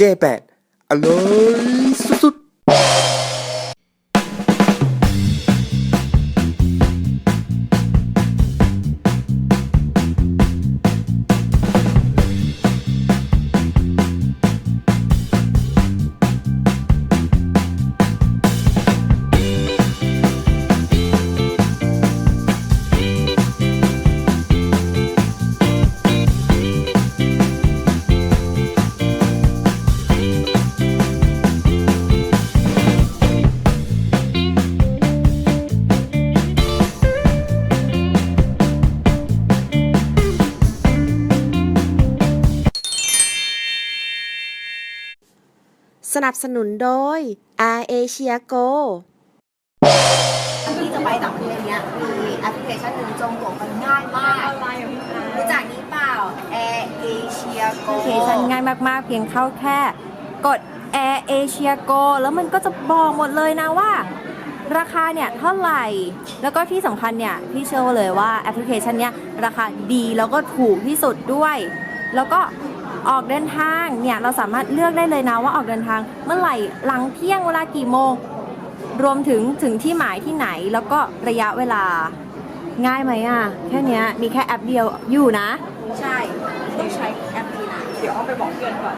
J8 อร่อยสุด นับสนุนโดย Air Asia Go ที่จะไปต่างประเทศเนี้ยมีแอปพลิเคชันหนึ่งจงโกะมันง่ายมากรู้จักนี้เปล่า Air Asia แอ Go ปพลิเคชันง่ายมาก ๆ เพียงเข้าแค่ กด Air Asia Go แล้วมันก็จะบอกหมดเลยนะว่า ราคาเนี่ยเท่าไหร่ แล้วก็ที่สำคัญเนี่ย พี่เชื่อเลยว่าแอปพลิเคชันเนี้ยราคาดีแล้วก็ถูกที่สุดด้วย แล้วก็ ออกเดินทางเนี่ยเราสามารถเลือกได้เลยนะว่าออกเดินทางเมื่อไหร่หลังเที่ยงเวลากี่โมง รวมถึงถึงที่หมายที่ไหนแล้วก็ระยะเวลาง่ายไหมอะ แค่นี้มีแค่แอปเดียวอยู่นะ ใช่ต้องใช้แอปนี้นะเดี๋ยวเอาไปบอกเพื่อนก่อน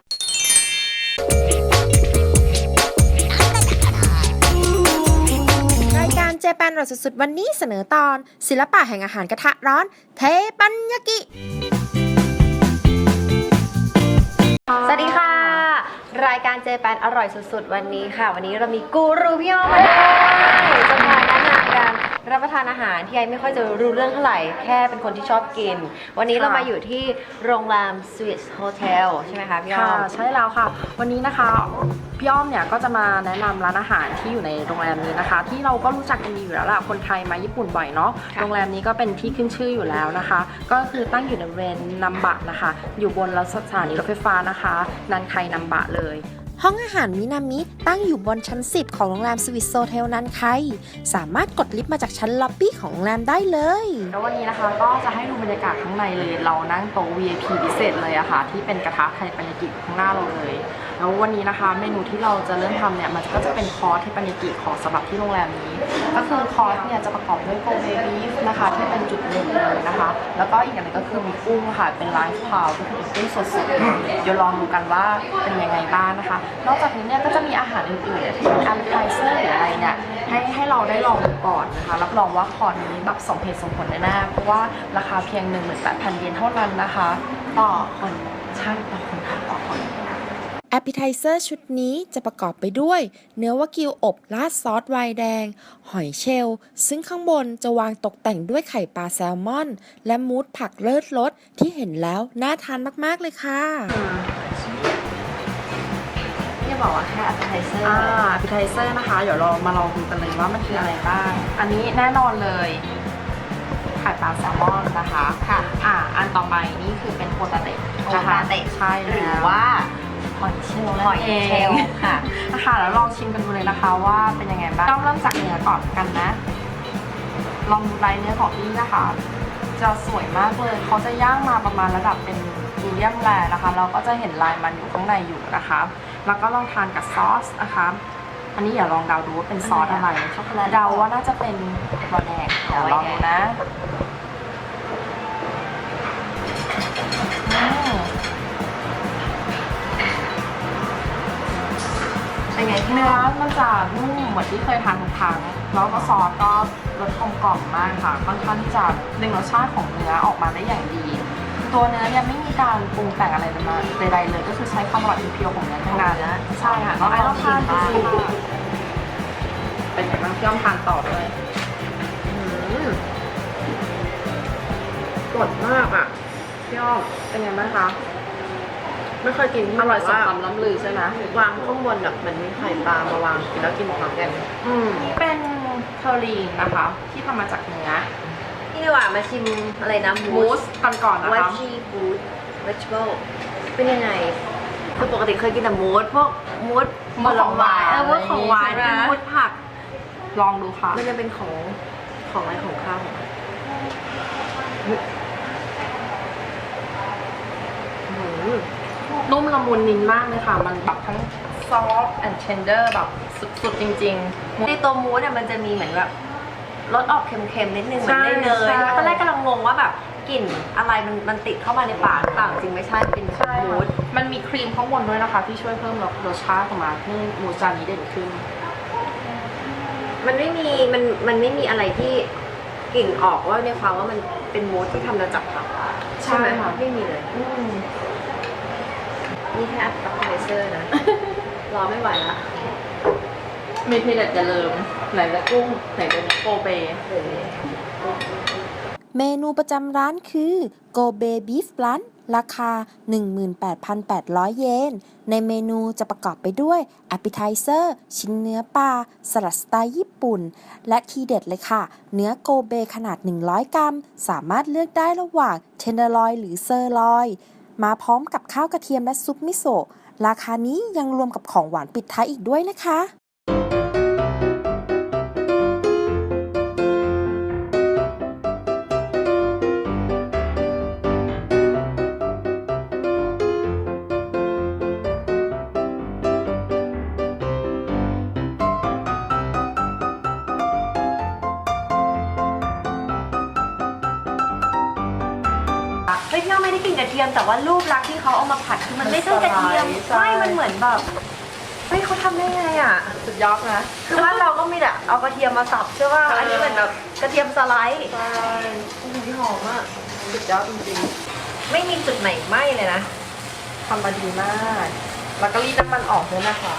รายการเจแปนร่อยสุดๆวันนี้เสนอตอน ศิลปะแห่งอาหารกระทะร้อน เทปันยากิ สวัสดีค่ะ รายการเจแปนอร่อยสุดๆ วันนี้ค่ะ วันนี้เรามีกูรูพี่อ้อมมาด้วยจะมาแนะนำการรับประทานอาหารที่ไอไม่ค่อยจะรู้เรื่องเท่าไหร่ แค่เป็นคนที่ชอบกิน วันนี้เรามาอยู่ที่โรงแรม Swiss Hotel ใช่ไหมคะพี่อ้ค่ะอมใช่แล้วค่ะ วันนี้นะคะพี่อ้อมเนี่ยก็จะมาแนะนำร้านอาหารที่อยู่ในโรงแรมนี้นะคะ ที่เราก็รู้จักกันดีอยู่แล้วล่ะคนไทยมาญี่ปุ่นบ่อยเนาะค่ะ โรงแรมนี้ก็เป็นที่ขึ้นชื่ออยู่แล้วนะคะ ก็คือตั้งอยู่ในบริเวณนัมบะนะคะ อยู่บนรถสถานีรถไฟฟ้านะคะ นันไคนัมบะเลย ห้องอาหารมินามิตั้งอยู่บนชั้น 10 ของโรงแรมสวิสโซเทลนั้นไคสามารถกดลิฟต์มาจากชั้นล็อบบี้ของโรงแรมได้เลย แล้ววันนี้นะคะก็จะให้ดูบรรยากาศข้างในเลย เรานั่งโต๊ะ VIP พิเศษเลยอะค่ะ ที่เป็นกระทะไทยปรญญากิข้างหน้าเราเลย แล้ววันนี้นะคะ เมนูที่เราจะเริ่มทำเนี่ยมันก็จะเป็นคอร์สเทปัญญากิของสำหรับที่โรงแรมนี้ ก็คือคอร์สเนี่ยจะประกอบด้วยโกเบบีฟนะคะที่เป็นจุดเด่นเลยนะคะ แล้วก็อีกอย่างหนึงก็คือมีกุ้งค่ะเป็นไลฟ์พาวก็คือเป็นกุ้งสดๆเดี๋ยวลองดูกันว่าเป็นยังไงบ้างนะคะ นอกจากนี้เนี่ยก็จะมีอาหารอื่นๆที่เป็น appetizer หรืออะไรเนี่ยให้ให้เราได้ลองดูก่อนนะคะรับรองว่าคอร์สนี้แบบสมเหตุสมผลแน่ๆเพราะว่าราคาเพียง18,000เยนเท่านั้นนะคะ ต่อคนใช่ต่อคนต่อ แอปเปิลไทเซอร์ชุดนี้จะประกอบไปด้วย เนื้อวากิวอบราดซอสไวน์แดง หอยเชลล์ซึ่งข้างบนจะวางตกแต่งด้วยไข่ปลาแซลมอน และมูสผักเลิศรสที่เห็นแล้ว น่าทานมาก ๆ เลยค่ะที่บอกว่าแค่ appetizer อ่าพิไทเซอร์นะคะ เดี๋ยวเรามาลองดูกันเลยว่ามันคืออะไรบ้าง อันนี้แน่นอนเลยไข่ปลาแซลมอนนะคะ ค่ะ อ่า อันต่อไปนี่คือเป็นโฮตาเตะโฮนะคะตาเตะใช่หรือแล้วว่า หอยเชลล์หอยเชลล์ค่ะนะคะแล้วลองชิมกันดูเลยนะคะว่าเป็นยังไงบ้างต้องเริ่มจากเนื้อก่อนกันนะ ลองดูลายเนื้อของที่นี่นะคะ จะสวยมากเลยเขาจะย่างมาประมาณระดับเป็นมีเดียมแรนะคะ เราก็จะเห็นลายมันอยู่ข้างในอยู่นะคะ แล้วก็ลองทานกับซอสนะคะ อันนี้อย่าลองเดาดูว่าเป็นซอสอะไร ช็อกโกแลต เดาว่าน่าจะเป็นบอแดงเดี๋ยวลองดูนะอืม เป็นไงพี่เนื้อมันจะนุ่มเหมือนที่เคยทานทุกครั้งแล้วก็ซอสก็รสกลมกล่อมมากค่ะค่อนข้างที่จะดึงรสชาติของเนื้อออกมาได้อย่างดี ตัวเนื้อเนี่ยไม่มีการปรุงแต่งอะไรเลยมาใดๆเลย ก็คือใช้ความอร่อยเพียวๆของเนื้อทั้งนั้นใช่ค่ะน้องไอ้ลองทานดูสิเป็นไงบ้างพี่อ้อมทานต่อด้วยสดมากอะพี่อ้อมเป็นไงบ้างคะ ไม่เคยกินอร่อยสมว่าคำล้ำลือใช่ไหมวางข้างบนแบบเหมือนมีไข่ปลามาวางกินแล้วกินพร้อมกันอืมเป็นเทอรีนนะคะ ที่ทำมาจากเนื้อนี่ดีกว่ามาชิมอะไรนะมูสกันก่อนนะวัคะชีฟูดเวจิเบิลเป็นยังไงคือปกติเคยกินแต่มูสพวกมูสมูสของหวานเออมูสของหวานใช่ไหมเป็นมูสผัก ลองดูค่ะมันจะเป็นของของอะไรของข้าวอืม นุ่มละมุนลิ้นมากเลยค่ะ มันแบบทั้ง soft and tender แบบสุดๆจริงๆ ในตัวมูสเนี่ยมันจะมีเหมือนแบบรสออกเค็มๆนิดนึงเหมือนใช่ได้เนยใช่ ตอนแรกกำลังงงว่าแบบกลิ่นอะไรมันมันติดเข้ามาในปากหรือเปล่าจริงไม่ใช่เป็นใช่มูสค่ะมันมีครีมข้างบนด้วยนะคะ ที่ช่วยเพิ่มรสรสชาติของมาให้หมูจานนี้เด่นขึ้น มันไม่มีมันมันไม่มีอะไรที่กลิ่นออกว่าในความว่ามันเป็นมูสที่ทำมาจากผักใช่ไหมค่ะ ไม่มีเลย อืม นี่แค่อัพเทเซอร์นะ รอไม่ไหวละมีทีเด็ดจะเลิมไหนจะกุ้งไหนจะโกเบ เมนูประจำร้านคือโกเบบีฟลันราคา 18,800 เยน ในเมนูจะประกอบไปด้วย a p p e t i z e r ชิ้นเนื้อปลา สลัดสไตล์ญี่ปุ่น และทีเด็ดเลยค่ะ เนื้อโกเบขนาด 100 กรัม สามารถเลือกได้ระหว่างเทนเดอร์ลอยหรือเซอร์ลอย มาพร้อมกับข้าวกระเทียมและซุปมิโซะราคานี้ยังรวมกับของหวานปิดท้ายอีกด้วยนะคะ เทียมแต่ว่ารูปลักษณ์ที่เขาเอามาผัดคือมันไม่ใช่กระเทียมใช่ใช่มันเหมือนแบบเฮ้ยเขาทำได้ไงอะ สุดยอดนะ คือว่าเราก็มีแต่เอากระเทียมมาสับใช่ป่ะเอออัอันนี้เหมือนแบบกระเทียมสไลด์ ใช่หอมอะสุดยอดจริงไม่มีจุดไหนไหม้เลยนะ ๆทำมาดีมาก แล้วก็รีดน้ำมันออกด้วยนะคะ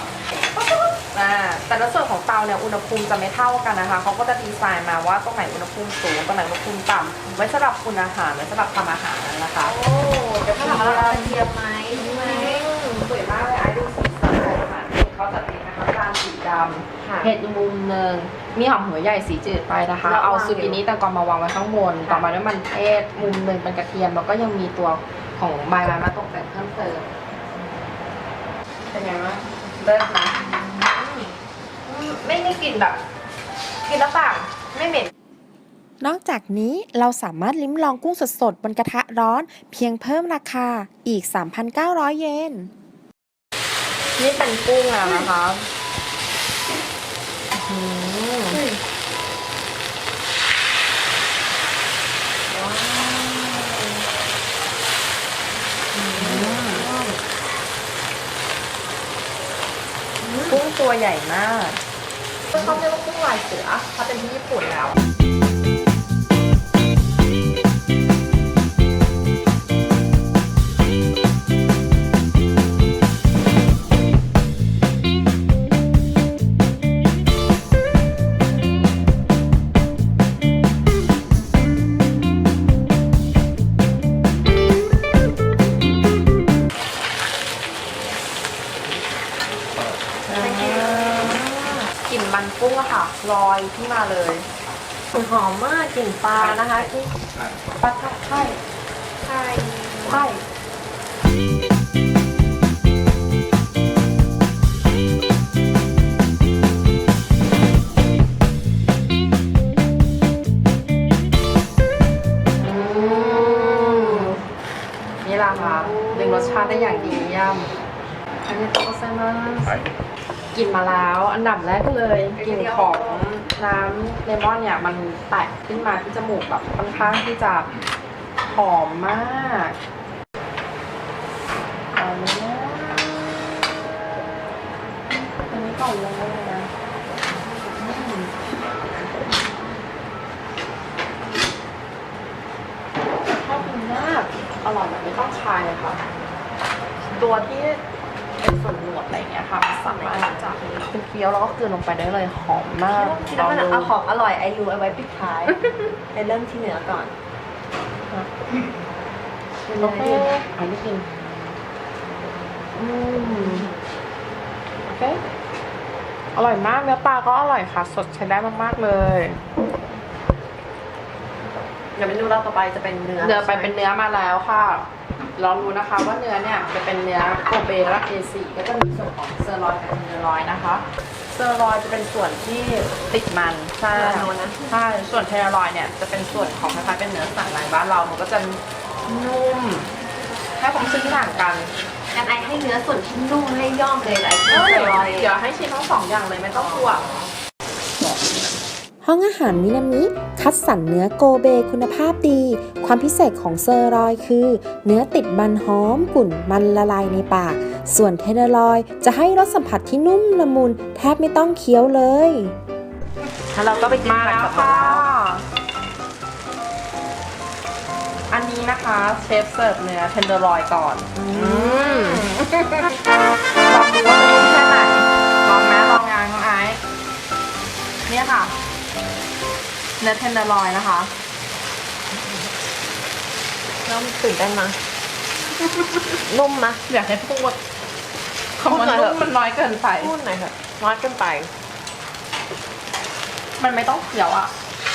อ่าแต่ละส่วนของเตาเนี่ยอุณหภูมิจะไม่เท่ากันนะคะเขาก็จะดีไซน์มาว่าตรงไหนอุณหภูมิสูงตรงไหนอุณหภูมิต่ำไว้สำหรับอุ่นอาหารไว้สำหรับทำอาหารนะคะ โอ้เดี๋ยวเขาถามว่ากระเทียมไหมใช่ไหมสวยมากเลยไอ้ดูสีสันของมันเขาจะเป็นนะคะจานสีดค่ะำเห็ดมุมหนึ่งมีหอมหัวใหญ่สีจืดไปนะคะ แล้วเอาวาง ซูกินี่แตงกวามาวางไว้ข้างบนต่อมาด้วยมันเทศมุมหนึ่งเป็นกระเทียมแล้วก็ยังมีตัวของใบไม้มาตกแต่งเพิ่มเติมเป็นไงบ้างเลิศไหม ไม่มีกลิ่นแบบกินแล้วต่างไม่เหม็น นอกจากนี้เราสามารถลิ้มลองกุ้งสดๆ บนกระทะร้อน เพียงเพิ่มราคาอีก 3,900 เยน นี่เป็นกุ้งแล้วนะคะอืมกุ้งตัวใหญ่มาก เขาเรียกว่ากุ้งลายเสือเขาเป็นที่ญี่ปุ่นแล้ว ลอยขึ้นมาเลยหอมมากกลิ่นปลานะคะที่ปลาทับไข่ไข่ไข่นี่ล่ะค่ะดึงรสชาติได้อย่างดีเยี่ยมอันนี้โตเซมัส กินมาแล้ว อันดับแรกเลยกลิ่นของน้ำเลมอนเนี่ยมันแตกขึ้นมาที่จมูกแบบค่อนข้างที่จะหอมมากเอาเลยนะอันนี้ก่อนเลยนะชอบกินมากอร่อยแบบไม่ต้องคายเลยค่ะ ตัวที่ ส่วนหนวดอะไรอย่างเงี้ยค่ะมันสามารถจะเป็นเคี้ยวแล้วก็กลืนลงไปได้เลยหอมมากคิดว่ามันเอาของอร่อยไอรูเอาไว้ปิดท้ายไปเริ่มที่เหนือก่อนโอเคอันนี้กินอืมโอเคอร่อยมากเนื้อปลาก็อร่อยค่ะ สดใช้ได้มากๆเลยเดี๋ยวเมนูเราต่อไปจะเป็นเนื้อเนื้อไปเป็นเนื้อมาแล้วค่ะ ลองดูนะคะว่าเนื้อเนี่ยจะเป็นเนื้อโกเบและเอซีก็จะมีส่วนของเซอร์ลอยกับเทนเดอร์ลอยนะคะ เซอร์ลอยจะเป็นส่วนที่ติดมันใช่เนื้อนะใช่ส่วนเทนเดอร์ลอยเนี่ยจะเป็นส่วนของคล้ายๆเป็นเนื้อสันในบ้านเรา มันก็จะนุ่มให้ความรู้สึกที่ต่างกันกันไอให้เนื้อส่วนที่นุ่มให้ย่อมเลยแหละเอ้ยรอยเดี๋ยวให้ชิมทั้งสองอย่างเลยไม่ต้องกลัว ห้องอาหารมินามิคัดสรรเนื้อโกเบคุณภาพดี ความพิเศษของเซอร์รอยคือ เนื้อติดมันหอมกลุ่นมันละลายในปาก ส่วนเทนเนอร์ลอยจะให้รสสัมผัสที่นุ่มละมุนแทบไม่ต้องเคี้ยวเลยแล้วเราก็ไปกินมาผัดแล้วกับค่ะเราอันนี้นะคะเชฟเสิร์ฟเนื้อเทนเดอร์ลอยก่อน อืมลองดูว่า เนื้อเทนเดอร์ลอยนะคะน้องตื่นเต้นมั้ยนุ่มมะอยากให้พูดคำว่าพูดหน่อยเถนุ่อะมมันน้อยเกินไปพูดหน่อยเถอะน้อยเกินไป มันไม่ต้องเคี้ยวอะ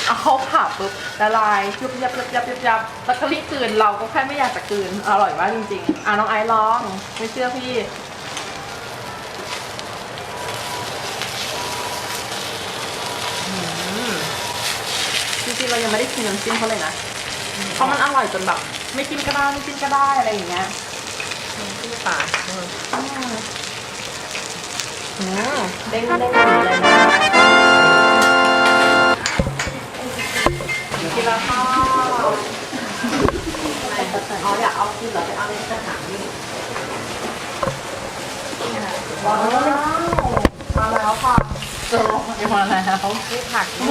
เอาเข้าปากปุ๊บละลายยุบยับยับยับยับยับแล้วก็รีบกลืนเราก็แค่ไม่อยากจะกลืนอร่อยมากจริงๆอะน้องไอซ์ลองไม่เชื่อพี่ จริงๆ เรายังไม่ได้กินน้ำจิ้มเขาเลยนะเพราะมันอร่อยจนแบบ ไม่กินก็ได้ไม่กินก็ได้อะไรอย่างเงี้ยที่ปากอืมอืมเด้งเด้งๆเลยนะกินแล้วค่ะอ๋ออยากเอากินเหรอไปเอาในสถานนี่ว้าวมาแล้วค่ะเจอมาแล้วนี่ผักอื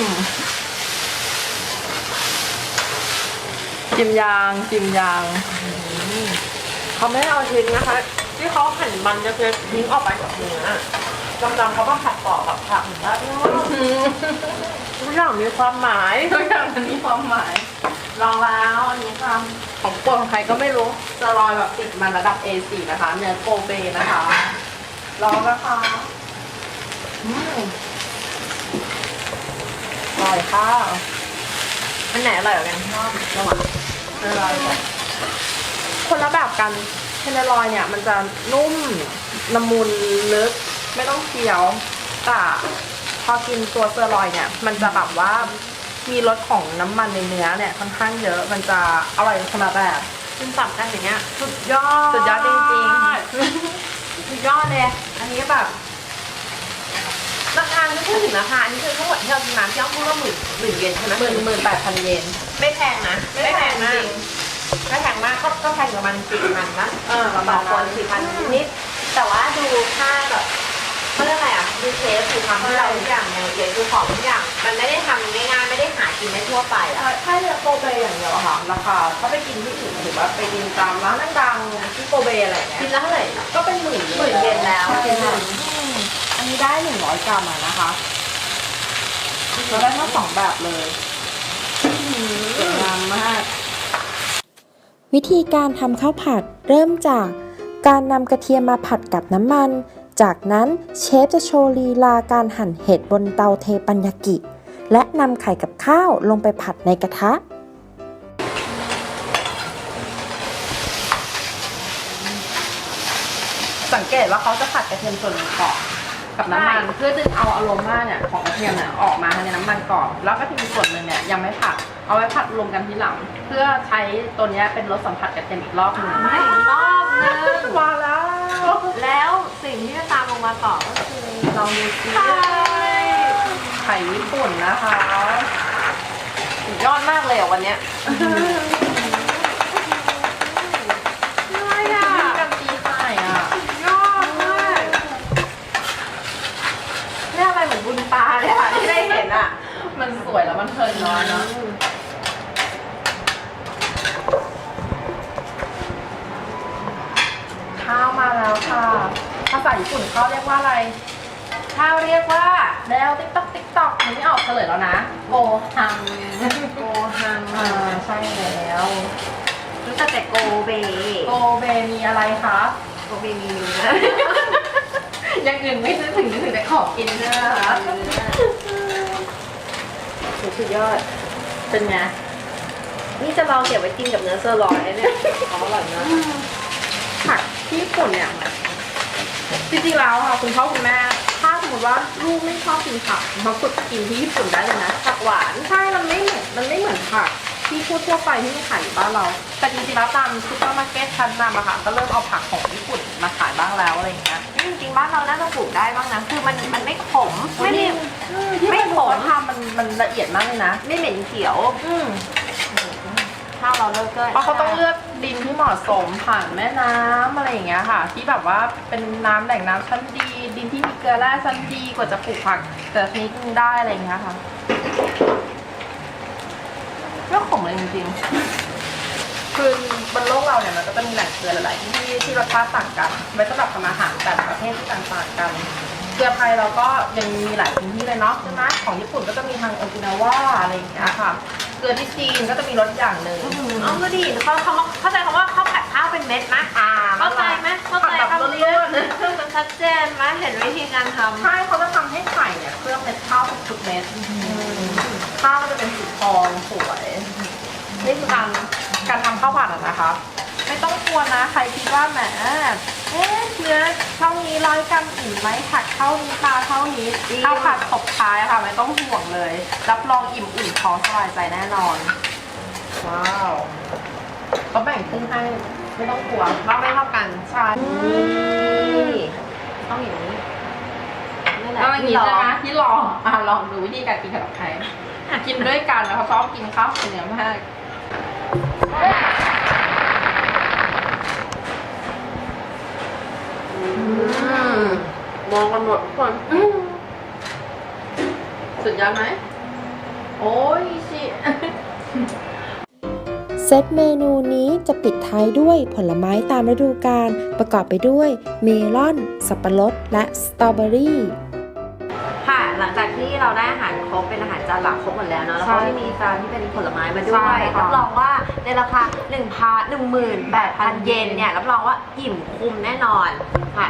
ม จิ้มยางจิ้มยางเขาไม่ได้เอาทิ้งนะคะ ที่เขาหั่นมันจะคือทิ้งออกไปกับเนื้อดำๆเขาก็ผัดต่อกับผักเห็นปะทุกอย่างมีความหมายทุกอย่างมันมีความหมาย ลองแล้วอันนี้ค่ะของโปรดของใครก็ไม่รู้จะลอยแบบติดมันระดับ A4 นะคะเนื้อโกเบนะคะลองนะคะอืมอร่อยค่ะอันไหนอร่อยกว่ากันชอบระหว่าง เนเนอร์ลอยก่อนคนละแบบกันเทนเนอร์ลอยเนี่ยมันจะนุ่มละมุนลึกไม่ต้องเคี้ยวแต่พอกินตัวเซอร์ลอยเนี่ย มันจะแบบว่ามีรสของน้ำมันในเนื้อเนี่ยค่อนข้างเยอะมันจะอร่อยคนละแบบกินสับกันอย่างเงี้ยสุดยอดสุดยอดจริงๆสุดยอดเลยอันนี้แบบราคาไม่พูดถึงราคาอันนี้คือทั้งหมดที่เรากินมาที่อ้อมพูดว่าหมื่นหมื่นเยนใช่ไหมหมื่นหมื่นแปดพันเยน ไม่แพงนะ ไม่แพงมากจริงไม่แพงมากก็ก็แพงกว่ามันสี่พันนะเออประต่มาอณคนั้นนสี่พันนิด แต่ว่าดูค่าแบบเขาเรียกอะไรอะดูเชฟคือทำให้เราทุกอย่างอย่างละเอียดคือของทุกอย่าง มันไม่ได้ทำง่ายๆไม่ได้หากินได้ทั่วไปอะ ถ้าเรือโกเบอย่างเดียวอะค่ะราคาถ้าไปกินที่อื่นหรือว่าไปกินตามร้านดังๆที่โกเบอะไรอย่างเงี้ยกินแล้วเท่าไหร่ก็เป็นหมื่นหมื่นเยนแล้วใช่ค่ะอืมอันนี้ได้หนึ่งร้อยกรัมอะนะคะเราได้ทั้งสองแบบเลย สวยงามมาก วิธีการทำข้าวผัดเริ่มจากการนำกระเทียมมาผัดกับน้ำมัน จากนั้นเชฟจะโชว์ลีลาการหั่นเห็ดบนเตาเทปัญญากิ และนำไข่กับข้าวลงไปผัดในกระทะสังเกตว่าเขาจะผัดกระเทียมส่วนหนึ่งก่อนกับน้ำมันเพื่อดึงเอาอโรมาเนี่ยของกระเทียมเนี่ยออกมาในน้ำมันก่อนแล้วกระเทียมส่วนหนึ่งเนี่ยยังไม่ผัด เอาไว้ผัดรวมกันทีหลัง เพื่อใช้ตัวเนี้ยเป็นรสสัมผัสกระเทียมอีกรอบหนึงให้อีกรอบนึงมาแล้วแล้วสิ่งที่จะตามลงมาต่อก็คือลองดูซิไข่ญี่ปุ่นนะคะสุดยอดมากเลยอะวันเนี้ยอะไรอะมีกับตีไข่อะยอดมากนี่อะไรเหมือนบุญตาเลยอะที่ได้เห็นอะ มันสวยแล้วมันเพลินเนอนเนาะ ข้าวเรียกว่าแล้วติ๊กต๊อกติ๊กต๊อกมันไม่ออกเฉลยแล้วนะโกฮังโกฮังอ่าใช่แล้วรู้จักแต่โกเบ โกเบมีอะไรคะโกเบมีเนื้ออย่างอื่นไม่นึกถึงนึกถึงแต่ของกินใช่ไหมคะสุดยอด เป็นไง นี่จะลองเก็บไว้กินกับเนื้อเซอร์ลอยเนี่ยเขาอร่อยมากผักที่ญี่ปุ่นเนี่ยจริงๆแล้วค่ะคุณพ่อคุณแม่ถ้าส มมติว่าลูกไม่ชอบกินผักมาฝึกกินที่ญี่ปุ่นได้เลยนะผักหวานใช่มันไม่เหมือนมันไม่เหมือนผักที่พูดทั่วไปที่มีขายอยู่บ้านเรา แต่จริงๆแล้วตามซุปเปอร์มาร์เก็ตชั้นนำอะค่ะก็เริ่มเอาผักของญี่ปุ่นมาขายบ้างแล้วอะไรอย่างเงี้ยจริงๆบ้านเราน่าจะปลูกได้บ้างนะคือมันมันไม่ขมไม่ได้ที่ไม่ไม่ขผมมทำมันมันละเอียดมากเลยนะ ไม่เหม็นเขียวอืมข้าวเราเลิกก็เพราะเขาต้องเลือกดินที่เหมาะสมผ่านแม่น้ำอะไรอย่างเงี้ยค่ะ ที่แบบว่าเป็นน้ำแหล่งน้ำชั้นดี ดินที่มีเกลือแร่ชั้นดีกว่าจะปลูกผักแต่ละชนิดนึงได้อะไรอย่างเงี้ยค่ะไม่ขมเลยจริงๆ คือบนโลกเราเนี่ยมันก็จะมีแหล่งเกลือหลาย ๆ ที่ที่รสชาติต่างกันไว้สำหรับทำอาหารแต่ละประเทศที่ต่างๆกัน เกลือไทยเราก็ยังมีหลายพื้นที่เลยเนาะใช่ไหมของญี่ปุ่นก็จะมีทางโอกินาว่าอะไรอย่างเงี้ยค่ะเกลือที่จีนก็จะมีรสอย่างหนึ่งอ๋อก็ดีเขาเขาเข้าใจคำว่าข้าวผัดข้าวเป็นเม็ดไหมอ่า ชัดเจนไหมเห็นวิธีการทำๆใช่เขาจะทำให้ไข่เนี่ยเคลือบเม็ดข้าวทุกๆเม็ดข้าวมันจะเป็นสีทองสวยนี่คือการการทำข้าวผัดอะนะคะ ไม่ต้องกลัวนะ ใครคิดว่าแหมเอ๊ะเนื้อเท่านี้ร้อยกรัมอิ่มไหมผัดเท่านี้ปลาเท่านี้ข้าวผัดตบท้ายอะค่ะ ไม่ต้องห่วงเลย รับรองอิ่มอุ่นท้องสบายใจแน่นอน ว้าวเขาแบ่งครึ่งให้ ไม่ต้องกลัวว่าไม่เท่ากันใช่ ต้องอย่างนี้นี่แหละก็อย่างที่นี้รอใช่ไหมที่ลองอะลองดูวิธีการกินขนมไทยกินด้วยกันแล้วเขาชอบกินข้าวเหนียวมากมองกันหมดทุกคนสุดยอดไหมโอ้ยชิเซตเมนูนี้จะปิดท้ายด้วยผลไม้ตามฤดูกาลประกอบไปด้วยเมลอน สับปะรด และสตรอเบอรี่ค่ะ หลังจากที่เราได้อาหารครบเป็นอาหารจานหลักครบหมดแล้วเนาะแล้วก็ใช่ที่มีจานที่เป็นผลไม้มาด้ใช่วยค่ะ รับรองว่าในราคา1 0 0 0 18,000 เยนเนี่ยรับรองว่าอิ่มคุ้มแน่นอนค่ะ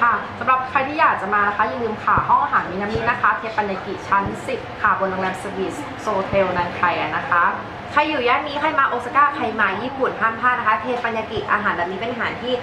ค่ะสำหรับใครที่อยากจะมานะคะ อย่าลืมค่ะ ห้องอาหารมินามินะคะ เทปันยากิชั้น 10 ค่ะ บนโรงแรมสวีสโซเทลนันไคอะนะคะ ใครอยู่ย่านนี้ใครมาโอซาก้าใครมาญี่ปุ่นห้ามพลาดนะคะ เทปัญญากิอาหารแบบนี้เป็นอาหารที่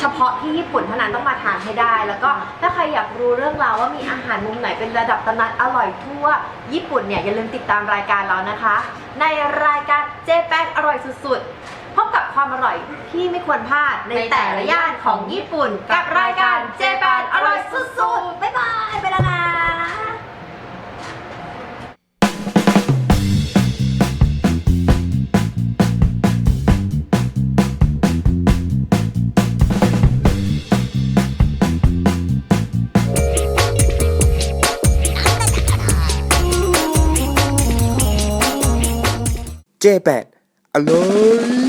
เฉพาะที่ญี่ปุ่นเท่านั้นต้องมาทานให้ได้ แล้วก็ถ้าใครอยากรู้เรื่องราวว่ามีอาหารมุมไหนเป็นระดับตำนานอร่อยทั่ว ญี่ปุ่นเนี่ยอย่าลืมติดตามรายการเรานะคะ ในรายการเจแปนอร่อยสุดๆพบ ความอร่อยที่ไม่ควรพลาดในแต่ละย่านของญี่ปุ่น กับรายการเจแปนอร่อยสุดๆ บ๊ายบายไปแล้วนะ J8 อร่อย